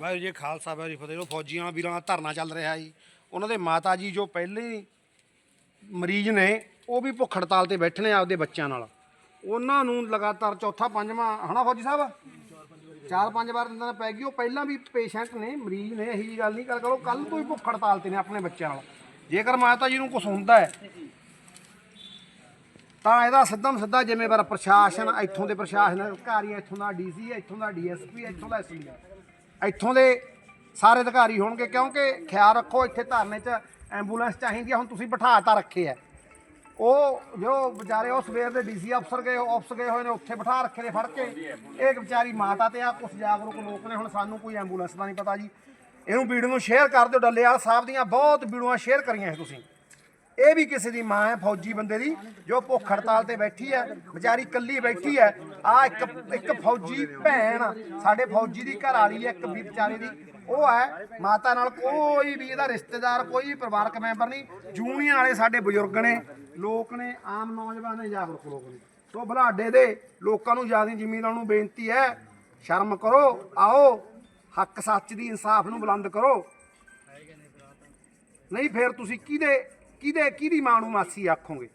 ਵਾਹਿਗੁਰੂ ਜੀ ਖਾਲਸਾ, ਵਾਹਿਗੁਰੂ ਜੀ ਫਤਿਹ। ਉਹ ਫੌਜੀਆਂ ਵੀਰਾਂ ਦਾ ਧਰਨਾ ਚੱਲ ਰਿਹਾ ਜੀ ਉਹਨਾਂ ਦੇ ਮਾਤਾ ਜੀ ਜੋ ਪਹਿਲੇ ਮਰੀਜ਼ ਨੇ, ਉਹ ਵੀ ਭੁੱਖ ਹੜਤਾਲ ਤੇ ਬੈਠੇ ਨੇ ਆਪਦੇ ਬੱਚਿਆਂ ਨਾਲ। ਉਹਨਾਂ ਨੂੰ ਲਗਾਤਾਰ ਚੌਥਾ, ਪੰਜਵਾਂ, ਹਨਾ ਫੌਜੀ ਸਾਹਿਬ? ਚਾਰ, ਪੰਜ ਵਾਰ ਦਿਨਾਂ ਪੈ ਗਈ। ਉਹ ਪਹਿਲਾਂ ਵੀ ਪੇਸ਼ੈਂਟ ਨੇ, ਮਰੀਜ਼ ਨੇ, ਇਹੀ ਗੱਲ ਨਹੀਂ ਕਰ ਕਰੋ ਕੱਲ ਤੋਂ ਹੀ ਭੁੱਖ ਹੜਤਾਲ ਤੇ ਨੇ ਆਪਣੇ ਬੱਚਿਆਂ ਨਾਲ। ਜੇਕਰ ਮਾਤਾ ਜੀ ਨੂੰ ਕੁਝ ਹੁੰਦਾ ਹੈ, ਤਾਂ ਇਹਦਾ ਸਿੱਧਾ ਨੂੰ ਸਿੱਧਾ ਜ਼ਿੰਮੇਵਾਰ ਪ੍ਰਸ਼ਾਸਨ, ਇੱਥੋਂ ਦੇ ਪ੍ਰਸ਼ਾਸਨ, ਅਧਿਕਾਰੀ, ਇੱਥੋਂ ਦਾ ਡੀਸੀ, ਇੱਥੋਂ ਦਾ ਡੀਐਸਪੀ, ਇੱਥੋਂ ਦਾ ਐਸਪੀ ਇੱਥੋਂ ਦੇ ਸਾਰੇ ਅਧਿਕਾਰੀ ਹੋਣਗੇ, ਕਿਉਂਕਿ ਖਿਆਲ ਰੱਖੋ ਇੱਥੇ ਧਰਨੇ 'ਚ ਐਂਬੂਲੈਂਸ ਚਾਹੀਦੀ ਆ, ਹੁਣ ਤੁਸੀਂ ਬਿਠਾ ਤਾਂ ਰੱਖੇ ਆ। ਉਹ ਜੋ ਵਿਚਾਰੇ ਉਹ ਸਵੇਰ ਦੇ ਡੀਸੀ ਅਫਸਰ ਗਏ ਆਫਿਸ ਗਏ ਹੋਏ ਨੇ, ਉੱਥੇ ਬਿਠਾ ਰੱਖੇ ਨੇ ਫੜ ਕੇ। ਇਹ ਵਿਚਾਰੀ ਮਾਤਾ ਤੇ ਆ ਕੁਝ ਜਾਗਰੂਕ ਲੋਕ ਨੇ, ਹੁਣ ਸਾਨੂੰ ਕੋਈ ਐਂਬੂਲੈਂਸ ਦਾ ਨਹੀਂ ਪਤਾ ਜੀ। ਇਹਨੂੰ ਵੀਡੀਓ ਨੂੰ ਸ਼ੇਅਰ ਕਰ ਦਿਓ, ਡੱਲੇਵਾਲ ਸਾਹਿਬ ਦੀਆਂ ਬਹੁਤ ਵੀਡੀਓਆਂ ਸ਼ੇਅਰ ਕਰੀਆਂ ਇਹ ਤੁਸੀਂ। ਇਹ ਵੀ ਕਿਸੇ ਦੀ ਮਾਂ ਹੈ, ਫੌਜੀ ਬੰਦੇ ਦੀ, ਜੋ ਭੁੱਖ ਹੜਤਾਲ ਤੇ ਬੈਠੀ ਹੈ, ਵਿਚਾਰੀ ਇਕੱਲੀ ਬੈਠੀ ਹੈ। ਆ ਇੱਕ ਇੱਕ ਫੌਜੀ ਭੈਣ ਸਾਡੇ ਫੌਜੀ ਦੀ ਘਰ ਵਾਲੀ ਹੈ, ਇੱਕ ਵੀ ਵਿਚਾਰੇ ਦੀ। ਉਹ ਹੈ, ਮਾਤਾ ਨਾਲ ਕੋਈ ਵੀ ਇਹਦਾ ਰਿਸ਼ਤੇਦਾਰ, ਕੋਈ ਵੀ ਪਰਿਵਾਰਕ ਮੈਂਬਰ ਨਹੀਂ। ਜੂਨੀਆਂ ਵਾਲੇ ਸਾਡੇ ਬਜ਼ੁਰਗ ਨੇ, ਲੋਕ ਨੇ, ਆਮ ਨੌਜਵਾਨ ਨੇ, ਜਾਗਰੂਕ ਲੋਕ ਨੇ। ਸੋ ਬਲਾਡੇ ਦੇ ਲੋਕਾਂ ਨੂੰ ਜ਼ਿਆਦਾ ਜ਼ਮੀਨਾਂ ਨੂੰ ਬੇਨਤੀ ਹੈ, ਸ਼ਰਮ ਕਰੋ, ਆਓ, ਹੱਕ ਸੱਚ ਦੀ ਇਨਸਾਫ ਨੂੰ ਬੁਲੰਦ ਕਰੋ। ਨਹੀਂ, ਫਿਰ ਤੁਸੀਂ ਕਿਹਦੇ ਕਿਹਦੇ ਕਿਹਦੀ ਮਾਂ ਨੂੰ ਮਾਸੀ ਆਖੋਗੇ?